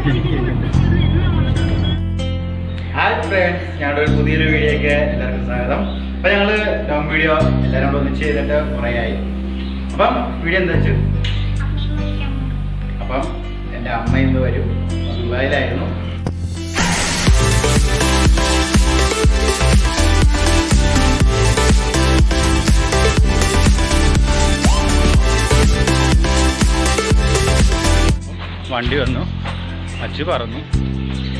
Hi friends ഞങ്ങളുടെ ഒരു പുതിയൊരു വീഡിയോയ്ക്ക് എല്ലാവർക്കും സ്വാഗതം. അപ്പം ഞങ്ങൾ ഡോം വീഡിയോ എല്ലാവരും ഒന്നിച്ച് ചെയ്തിട്ട് കുറേ ആയി അപ്പം വീഡിയോ എന്താ വെച്ചു അപ്പം എന്റെ അമ്മ ഇന്ന് വരും. ദുബായിലായിരുന്നു. വണ്ടി വന്നു. അച്ചു പറഞ്ഞു.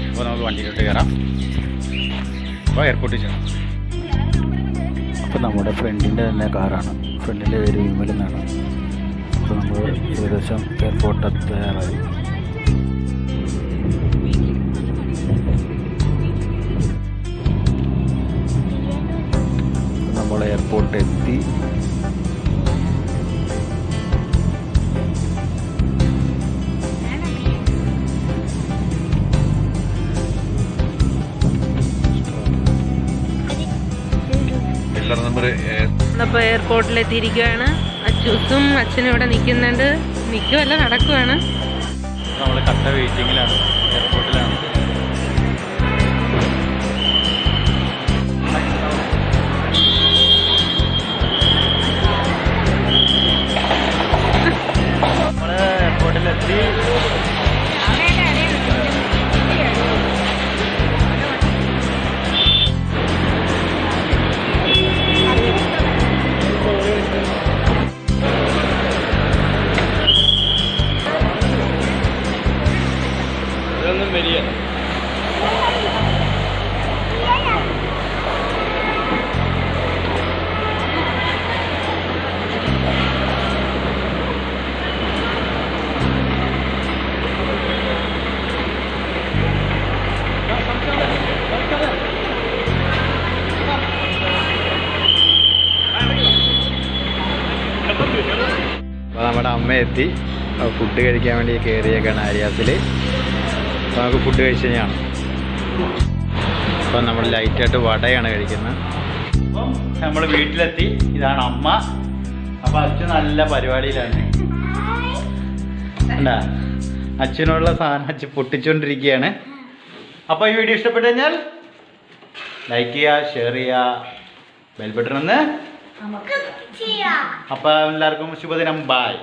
അപ്പോൾ നമുക്ക് വണ്ടിയിലോട്ട് കയറാം അപ്പോൾ എയർപോർട്ടിൽ ചെന്നു അപ്പോൾ നമ്മുടെ ഫ്രണ്ടിന്റെ തന്നെ കാറാണ്. ഫ്രണ്ടിന്റെ പേര് വിമൽ എന്നാണ്. അപ്പോൾ നമ്മൾ ഏകദേശം എയർപോർട്ട് എത്താറായി നമ്മൾ എയർപോർട്ട് എത്തി. പില്ലർ നമ്പർ നമ്മളിപ്പോൾ എയർപോർട്ടിലെത്തിയിരിക്കുകയാണ്. അച്ചൂസും അച്ഛനും ഇവിടെ നിൽക്കുന്നുണ്ട്. നിൽക്കുമല്ല നടക്കുവാണ്. നമ്മൾ കട്ട വെയിറ്റിംഗിലാണ് എയർപോർട്ടിലാണ്. വരിക അപ്പോൾ നമ്മുടെ അമ്മ എത്തി ഫുഡ് കഴിക്കാൻ വേണ്ടി കയറിയേക്കാണ് ആര്യാസിൽ നമുക്ക് ഫുഡ് കഴിച്ചു കഴിഞ്ഞാണ് അപ്പം നമ്മൾ ലൈറ്റായിട്ട് വടയാണ് കഴിക്കുന്നത്. അപ്പം നമ്മൾ വീട്ടിലെത്തി. ഇതാണ് അമ്മ. അപ്പം അച്ഛൻ നല്ല പരിപാടിയിലാണ്. എന്താ അച്ഛനുള്ള സാധനം അച്ഛൻ പൊട്ടിച്ചുകൊണ്ടിരിക്കുകയാണ് അപ്പോൾ ഈ വീഡിയോ ഇഷ്ടപ്പെട്ടു കഴിഞ്ഞാൽ ലൈക്ക് ചെയ്യുക ഷെയർ ചെയ്യുക ബെൽബട്ടൺ ഒന്ന്. അപ്പം എല്ലാവർക്കും ശുഭദിനം. ബായ്